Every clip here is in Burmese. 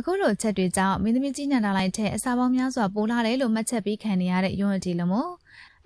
အခုလိုချက်တွေကြောင့်မင်းသမီးကြီးနန္ဒာလိုက်တဲ့အစာပေါင်းများစွာပိုလာတယ်လို့မှတ်ချက်ပြီးခံနေရတဲ့ယွန်းအတီလမို့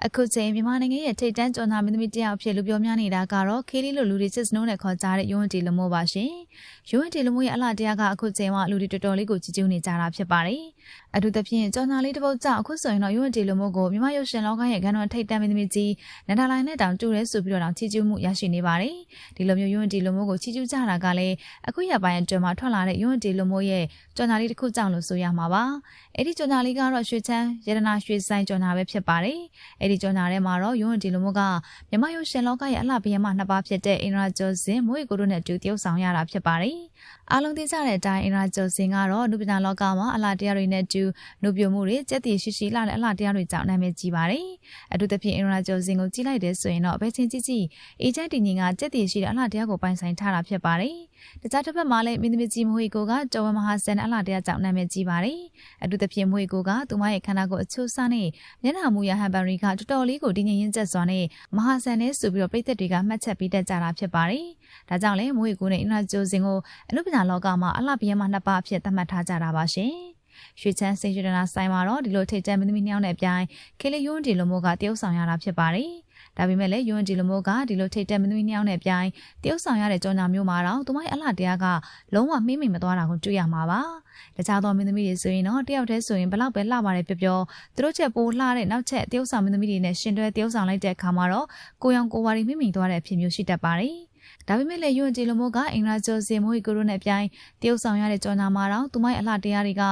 အခုချိန်မြန်မာနိုင်ငံရဲ့ထိတ်တန်းကျော်နာမင်းသမီးတယောက်အဖြစ်လူပြောများနေတာကတော့ခေလီလိုလူတွေစစ်စနိုးနဲ့ခေါ်ကြတဲ့ယွန်းအတီလမို့ပါရှင်။ယွန်းအတီလမို့ရဲ့အလားတရားကအခုချိန်မှာလူတွေတော်တော်လေးကိုကြီးကျူးနေကြတာဖြစ်ပါတယ်။ အထူးသဖြင့်ကျော်နာလေးတစ်ပုတ်ကြောင့်အခုဆိုရင်တော့ယွန်းအတီလမို့ကိုမြန်မာရုပ်ရှင်လောကရဲ့ဂန်တော်ထိတ်တန်းမင်းသမီးကြီးနန္ဒာလိုက်နဲ့တောင်တူရဲဆိုပြီးတော့တောင်ချီကျူးမှုရရှိနေပါတယ်။ဒီလိုမျိုးယွန်းအတီလမို့ကိုချီကျူးကြတာကလည်းအခုရပိုင်းအတွင်းမှာထွက်လာတဲ့ယွန်းအတီလမို့ရဲ့ကျော်နာလေးတစ်ခုကြောင့်လို့ဆိုရမှာပါ။အဲ့ဒီကျော်နာလေးကတော့ရွှေချမ်းရတနာရွှေဆိုင်ကျော်နာပဲဖြစ်ပါတယ်။အဲ့ဒီကျော်နာထဲမှာတော့ယွန်းဒီလိုမျိုးကမြမရုပ်ရှင်လောကရဲ့အလှဘယမနှစ်ပါးဖြစ်တဲ့အင်ရာကျော်စင်မွေကိုတို့နဲ့အတူတရုပ်ဆောင်ရတာဖြစ်ပါတယ်။အားလုံးသိကြတဲ့အတိုင်းအင်ရာကျော်စင်ကတော့နုပညာလောကမှာအလှတရားတွေနဲ့အတူနုပြမှုတွေစက်တည်ရှိရှိလာတဲ့အလှတရားတွေကြောင့်နာမည်ကြီးပါတယ်။အထူးသဖြင့်အင်ရာကျော်စင်ကိုကြည့်လိုက်တဲ့ဆိုရင်တော့ဘယ်ချင်းကြည့်ကြည့်အေဂျင့်တင်ကြီးကစက်တည်ရှိတဲ့အလှတရားကိုပိုင်ဆိုင်ထားတာဖြစ်ပါတယ်။တခြားတစ်ဖက်မှာလည်းမင်းသမီးကြီးမွေကိုကတော်ဝမဟာဆန်အလှတရားကြောင့်နာမည်ကြီးပါတယ်။အထူးသဖြင့်မွေကိုကသူမရဲ့ခန္ဓာကိုယ်အချို့စားနဲ့မျက်နှာမူရဟန်ဘန်ရီကတော်တော်လေးကိုတင်းငင်ရင်းကျက်စွာနဲ့မဟာဆန်နဲ့ဆိုပြီးတော့ပြည်သက်တွေကမှတ်ချက်ပေးတတ်ကြတာဖြစ်ပါတယ်။ဒါကြောင့်လည်းမွေကိုနဲ့အင်နာဂျိုစင်ကိုအနုပညာလောကမှာအလှဘီယမနှစ်ပါးအဖြစ်သတ်မှတ်ထားကြတာပါရှင်။ ရွှေချမ်းစိတ်ရတနာဆိုင်မှာတော့ဒီလိုထိတ်တန့်မင်းသမီးနှစ်ယောက်နဲ့အပြိုင်ခေလီယွန်းဒီလိုမျိုးကတရုပ်ဆောင်ရတာဖြစ်ပါတယ်။ဒါပေမဲ့လည်းယွန်းဒီလိုမျိုးကဒီလိုထိတ်တန့်မင်းသမီးနှစ်ယောက်နဲ့အပြိုင်တရုပ်ဆောင်ရတဲ့ကြောင်ညာမျိုးမှာတော့သူမရဲ့အလှတရားကလုံးဝမှိမ့်မိန်မသွားတာကိုတွေ့ရမှာပါ။တခြားသောမင်းသမီးတွေဆိုရင်တော့တယောက်တည်းဆိုရင်ဘလောက်ပဲလှပါတယ်ပြောပြောသူတို့ချက်ပိုလှတဲ့နောက်ချက်တရုပ်ဆောင်မင်းသမီးတွေနဲ့ရှင်တွဲတရုပ်ဆောင်လိုက်တဲ့အခါမှာတော့ကိုရောင်ကိုဝါရီမိမ့်မိန်သွားတဲ့အဖြစ်မျိုးရှိတတ်ပါတယ်။ ဒါပေမဲ့လည်းယွန်းဂျီလိုမိုကအင်္ဂလာကျော်စင်မိုးကိုရိုနဲ့ပြိုင်တရုတ်ဆောင်ရတဲ့ကြော်ညာမှာတော့သူမရဲ့အလှတရားတွေက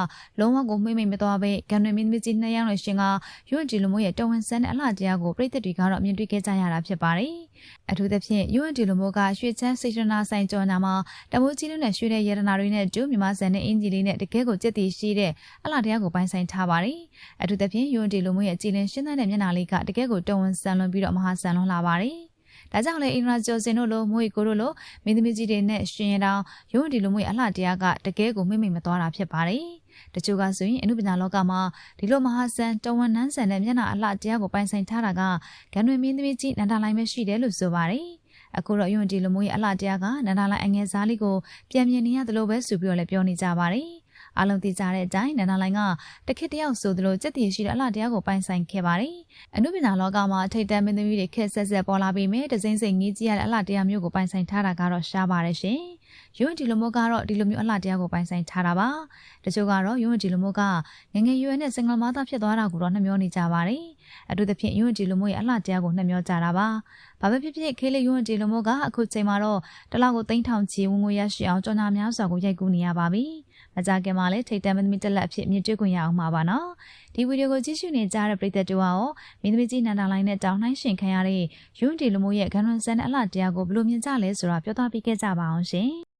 လုံးဝကိုမှိမ့်မိတ်မသွားပဲဂန်နွေမင်းသမီးကြီးနှစ်ယောက်နဲ့ရှင်ကယွန်းဂျီလိုမိုရဲ့တော်ဝန်ဆန်းတဲ့အလှတရားကိုပြည်သက်တွေကတော့အမြင်တွေ့ခဲ့ကြရတာဖြစ်ပါတယ်။အထူးသဖြင့်ယွန်းဂျီလိုမိုကရွှေချမ်းစိတ်ရနာဆိုင်ကြော်ညာမှာတမိုးကြီးလုံးနဲ့ရွှေတဲ့ရတနာတွေနဲ့အတူမြန်မာဆန်နဲ့အင်ဂျီလေးနဲ့တကယ်ကိုကြက်တီရှိတဲ့အလှတရားကိုပိုင်ဆိုင်ထားပါတယ်။အထူးသဖြင့်ယွန်းဂျီလိုမိုရဲ့ကြည်လင်ရှင်းတဲ့မျက်နှာလေးကတကယ်ကိုတော်ဝန်ဆန်းလွန်ပြီးတော့မဟာဆန်းလွန်လာပါတယ်။ ဒါကြောင့်လေအင်ဒရာကျော်စင်တို့လိုမွေကိုတို့လိုမင်းသမီးကြီးတွေနဲ့ရှင်ရတောင်ရုံးဒီလိုမွေအလှတရားကတကယ်ကိုမိမ့်မိမ့်မသွားတာဖြစ်ပါတယ်။တချို့ကဆိုရင်အနုပညာလောကမှာဒီလိုမဟာဆန်တဝန်နန်းဆန်တဲ့မျက်နှာအလှတရားကိုပိုင်ဆိုင်ထားတာကဂန်တွင်မင်းသမီးကြီးနန္ဒလိုင်းပဲရှိတယ်လို့ဆိုပါတယ်။အခုတော့ယွန်ဒီလိုမျိုးရဲ့အလှတရားကနန္ဒလိုင်းအငယ်စားလေးကိုပြန်မြင်နေရတယ်လို့ပဲဆိုပြီးတော့လည်းပြောနေကြပါတယ်။ အားလုံးသိကြတဲ့အတိုင်းနန္ဒလိုင်းကတခစ်တယောက်ဆိုသလိုစက်တည်ရှိတဲ့အလှတရားကိုပိုင်ဆိုင်ခဲ့ပါတယ်။အနုပညာလောကမှာထိတ်တန့်မင်းသမီးတွေခက်ဆက်ဆက်ပေါ်လာပြီးမြဲဒဇိမ့်စိန်ငေးကြီးရတဲ့အလှတရားမျိုးကိုပိုင်ဆိုင်ထားတာကတော့ရှားပါတယ်ရှင်။ယွန်းဒီလိုမျိုးကတော့ဒီလိုမျိုးအလှတရားကိုပိုင်ဆိုင်ထားတာပါ။တချို့ကတော့ယွန်းဒီလိုမျိုးကငငယ်ရွယ်နဲ့စင်ဂလမသားဖြစ်သွားတာကိုတော့နှမျောနေကြပါတယ်။အထူးသဖြင့်ယွန်းဒီလိုမျိုးရဲ့အလှတရားကိုနှမျောကြတာပါ။ဘာပဲဖြစ်ဖြစ်ခေးလေးယွန်းဒီလိုမျိုးကအခုချိန်မှာတော့တလောက်ကိုသိန်းထောင်ချီဝင်ငွေရရှိအောင်ကြော်ညာများစွာကိုရိုက်ကူးနေရပါပြီ။ မကြခင်မှာလည်းထိတ်တန့်မင်းသမီးတက်လက်အဖြစ်မြင်တွေ့ခွင့်ရအောင်ပါပါနော်ဒီဗီဒီယိုကိုကြည့်ရှုနေကြတဲ့ပရိသတ်တို့ရောမင်းသမီးကြီးနန္ဒာလိုင်းနဲ့တောင်းနှိုင်းရှင်ခံရတဲ့ယွန်းဒီလူမျိုးရဲ့ဂန်ရွန်ဆန်တဲ့အလှတရားကိုဘယ်လိုမြင်ကြလဲဆိုတာပြောပြပေးခဲ့ကြပါအောင်ရှင်